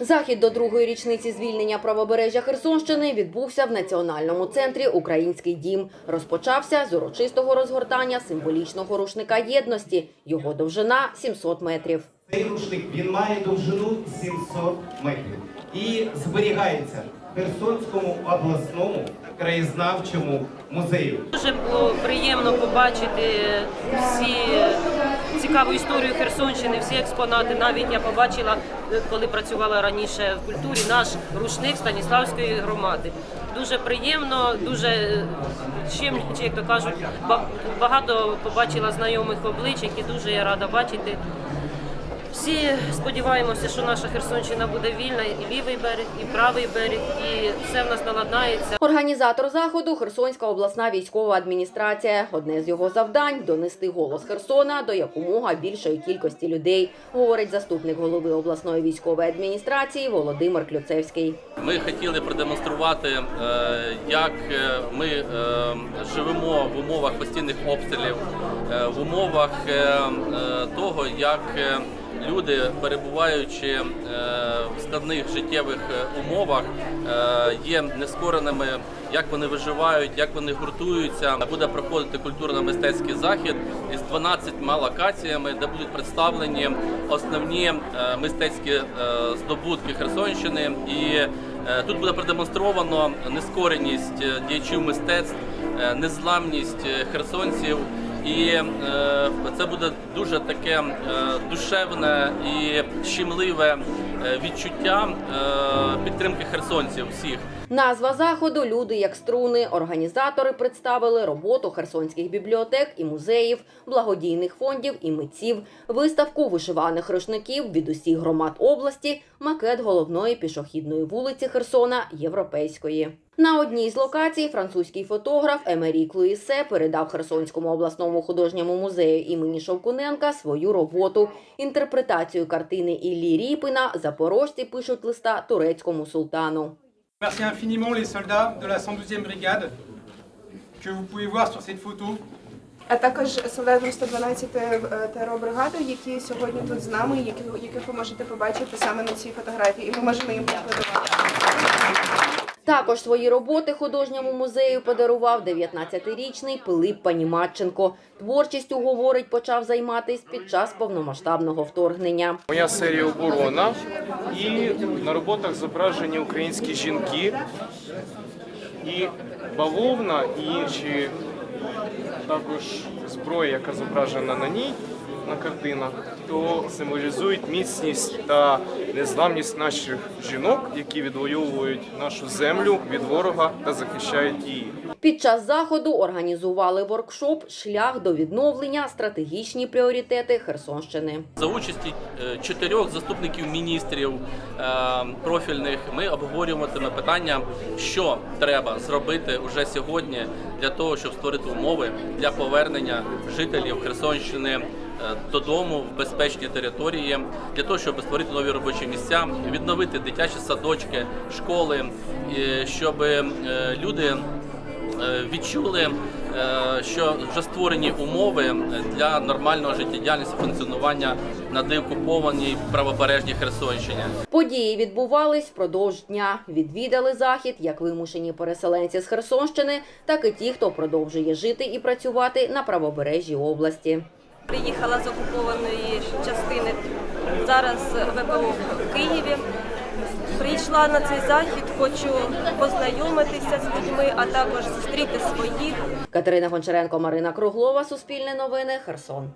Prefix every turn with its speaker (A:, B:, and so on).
A: Захід до другої річниці звільнення правобережжя Херсонщини відбувся в національному центрі Український дім. Розпочався з урочистого розгортання символічного рушника єдності. Його довжина 700 метрів.
B: Цей рушник він має довжину 700 метрів і зберігається Херсонському обласному краєзнавчому музею.
C: Дуже було приємно побачити всі цікаву історію Херсонщини, всі експонати. Навіть я побачила, коли працювала раніше в культурі, наш рушник Станіславської громади. Дуже приємно, дуже е, чим, як то кажуть, ба- багато побачила знайомих облич, які дуже я рада бачити. Всі сподіваємося, що наша Херсонщина буде вільна, і лівий берег, і правий берег, і все в нас наладнається.
A: Організатор заходу Херсонська обласна військова адміністрація. Одне з його завдань донести голос Херсона до якомога більшої кількості людей, говорить заступник голови обласної військової адміністрації Володимир Клюцевський.
D: Ми хотіли продемонструвати, е, як е, ми е, живемо в умовах постійних обстрілів, в умовах того, як люди, перебуваючи е, в складних життєвих е, умовах, е, є нескореними, як вони виживають, як вони гуртуються. Буде проходити культурно-мистецький захід із 12 локаціями, де будуть представлені основні мистецькі здобутки Херсонщини і Тут буде продемонстровано нескореність діячів мистецтв, незламність херсонців, і е, це буде дуже таке е, душевне і щемливе е, відчуття підтримки херсонців всіх.
A: Назва заходу Люди як струни. Організатори представили роботу херсонських бібліотек і музеїв, благодійних фондів і митців, виставку вишиваних рушників від усіх громад області, макет головної пішохідної вулиці Херсона Європейської. На одній з локацій французький фотограф Емерік Луїсе передав Херсонському обласному художньому музею імені Шовкуненка свою роботу. Інтерпретацію картини Іллі Ріпина запорожці пишуть листа турецькому султану.
E: Merci infiniment les soldats de la 112e brigade que vous pouvez voir sur cette photo.
F: а також солдатам 112 теробригади, які сьогодні тут з нами, яких, яких ви можете побачити саме на цій фотографії, і ми можемо їм поаплодувати.
A: Також свої роботи художньому музею подарував 19-річний Пилип Паніматченко. Творчістю, говорить, почав займатись під час повномасштабного вторгнення.
G: Моя серія оборона, і на роботах зображені українські жінки, і бавовна, і інші також зброя, яка зображена на ній на картинах, то символізують міцність та незламність наших жінок, які відвоюють нашу землю від ворога та захищають її.
A: Під час заходу організували воркшоп Шлях до відновлення стратегічні пріоритети Херсонщини.
D: За участі е, чотирьох заступників міністрів е, профільних ми обговорюватиме питання, що треба зробити уже сьогодні для того, щоб створити умови для повернення жителів Херсонщини додому в безпечні території, для того, щоб створити нові робочі місця, відновити дитячі садочки, школи, щоб е, люди е, відчули, е, що вже створені умови для нормального життєдіяльності функціонування на деокупованій правобережній Херсонщині.
A: Події відбувались впродовж дня. Відвідали захід як вимушені переселенці з Херсонщини, так і ті, хто продовжує жити і працювати на правобережжі області.
H: Приїхала з окупованої частини зараз ВПО в Києві. Прийшла на цей захід, хочу познайомитися з людьми, а також зустріти своїх.
A: Катерина Гончаренко, Марина Круглова, Суспільне новини, Херсон.